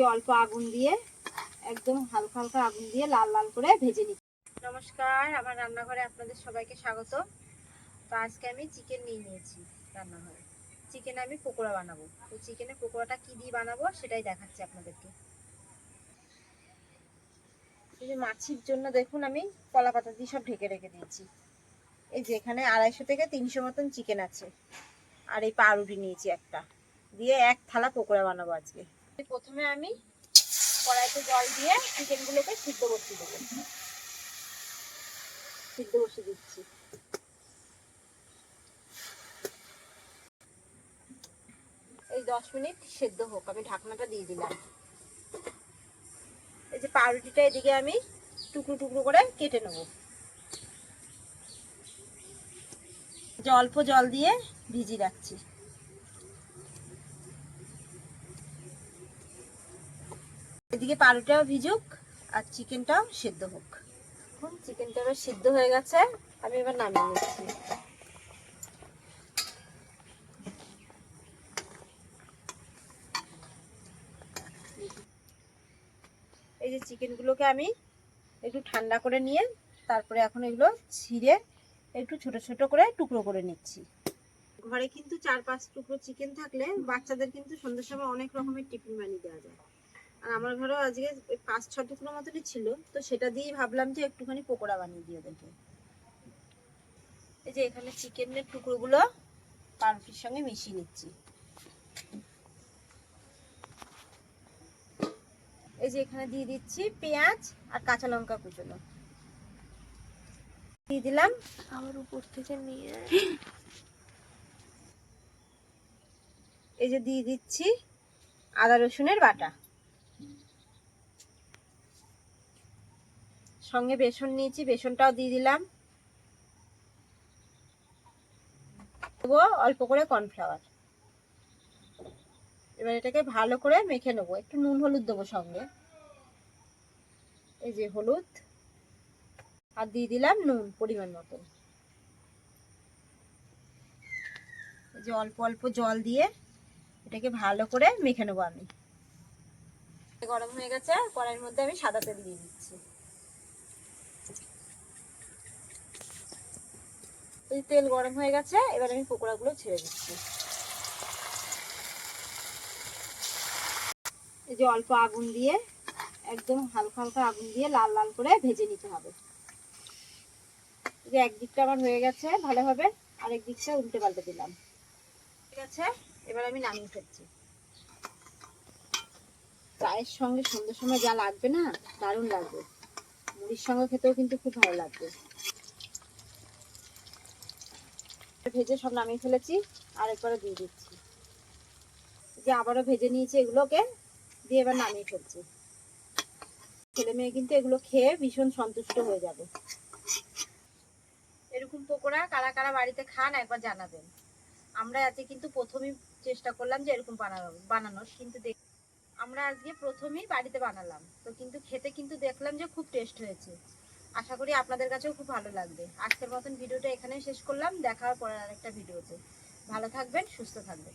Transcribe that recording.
যে অল্প আগুন দিয়ে, একদম হালকা হালকা আগুন দিয়ে লাল লাল করে ভেজে নিচ্ছি। নমস্কার, আমার রান্নাঘরে আপনাদের সবাইকে স্বাগত। তো আজকে আমি চিকেন নিয়ে নিয়েছি রান্নাঘরে। চিকেন আমি পকোড়া বানাবো। তো চিকেনের পকোড়াটা কী দিয়ে বানাবো সেটাই দেখাচ্ছি আপনাদেরকে। মাছির জন্য দেখুন আমি কলা পাতা দিয়ে সব ঢেকে রেখে দিয়েছি। এই যে এখানে আড়াইশো থেকে তিনশো মতন চিকেন আছে। আর এই পাউরুটি নিয়েছি একটা। দিয়ে এক থালা পকোড়া বানাবো আজকে। প্রথমে আমি কড়াইতে জল দিয়ে চিকেনগুলোকে সিদ্ধ বসিয়ে দেবো। সিদ্ধ বসিয়ে দিচ্ছি। এই দশ মিনিট সেদ্ধ হোক, আমি ঢাকনাটা দিয়ে দিলাম। এই যে পাউরুটিটা এদিকে আমি টুকরো টুকরো করে কেটে নেব। অল্প জল দিয়ে ভিজিয়ে রাখছি। এদিকে পাউরুটাও ভিজুক আর চিকেনটাও সেদ্ধ হোক। এখন চিকেনটা এবার সিদ্ধ হয়ে গেছে, আমি এবার নামিয়ে নিচ্ছি। এই যে চিকেনগুলোকে আমি একটু ঠান্ডা করে নিয়ে তারপরে এখন এগুলো ছিঁড়ে একটু ছোট ছোট করে টুকরো করে নিচ্ছি। ঘরে কিন্তু চার পাঁচ টুকরো চিকেন থাকলে বাচ্চাদের কিন্তু সন্ধ্যের সময় অনেক রকমের টিফিন বানিয়ে দেওয়া যায়। আর আমার ঘরেও আজকে পাঁচ ছ টুকরো মতনই ছিল তো সেটা দিয়েই ভাবলাম যে একটুখানি পকোড়া বানিয়ে দিয়ে ওদেরকে এই যে এখানে চিকেনের টুকরোগুলো পাউরুটির সঙ্গে মিশিয়ে নিচ্ছি। এই যে এখানে দিয়ে দিচ্ছি পেঁয়াজ আর কাঁচা লঙ্কা কুচোনো। দিয়ে দিলাম। আবার উপর থেকে নিয়ে এই যে দিয়ে দিচ্ছি আদা রসুনের বাটা। সঙ্গে বেসন নিয়েছি, বেসনটাও দিয়ে দিলাম। দেবো অল্প করে কর্নফ্লাওয়ার। এবার এটাকে ভালো করে মেখে নেব। একটু নুন হলুদ দেবো সঙ্গে। এই যে হলুদ। আর দিয়ে দিলাম নুন পরিমাণ মতো। যে অল্প অল্প জল দিয়ে এটাকে ভালো করে মেখে নেব আমি। গরম হয়ে গেছে কড়াইয়ের মধ্যে আমি সাদা তেল দিয়ে দিচ্ছি। এই তেল গরম হয়ে গেছে, এবার আমি পকোড়াগুলো ছেড়ে দিচ্ছি। এই যে অল্প আগুন দিয়ে, একদম হালকা হালকা আগুন দিয়ে লাল লাল করে ভেজে নিতে হবে। যে একদিকটা আমার হয়ে গেছে ভালোভাবে আরেক দিকটা উল্টে পাল্টে দিলাম। ঠিক আছে? এবার আমি নামিয়ে ফেলছি। চায়ের সঙ্গে সন্ধ্যের সময় যা লাগবে না, দারুণ লাগবে। মুড়ির সঙ্গে খেতেও কিন্তু খুব ভালো লাগবে। ভেজে সব নামিয়ে ফেলেছি আর একবারে দিয়ে দিচ্ছি। যে আবারও ভেজে নিয়েছি এগুলোকে, দিয়ে এবার নামিয়ে ফেলছি। ছেলে মেয়ে কিন্তু এগুলো খেয়ে ভীষণ সন্তুষ্ট হয়ে যাবে। এরকম পকোড়া কারা কারা বাড়িতে খান একবার জানাবেন। আমরা আজকে কিন্তু প্রথমেই চেষ্টা করলাম যে এরকম বানানো, বানানোর, কিন্তু আমরা আজকে প্রথমেই বাড়িতে বানালাম। তো কিন্তু খেতে কিন্তু দেখলাম যে খুব টেস্ট হয়েছে। আশা করি আপনাদের কাছেও খুব ভালো লাগবে। আজকের মতন ভিডিওটা এখানে শেষ করলাম। দেখা হবে আরেকটা ভিডিওতে। ভালো থাকবেন, সুস্থ থাকবেন।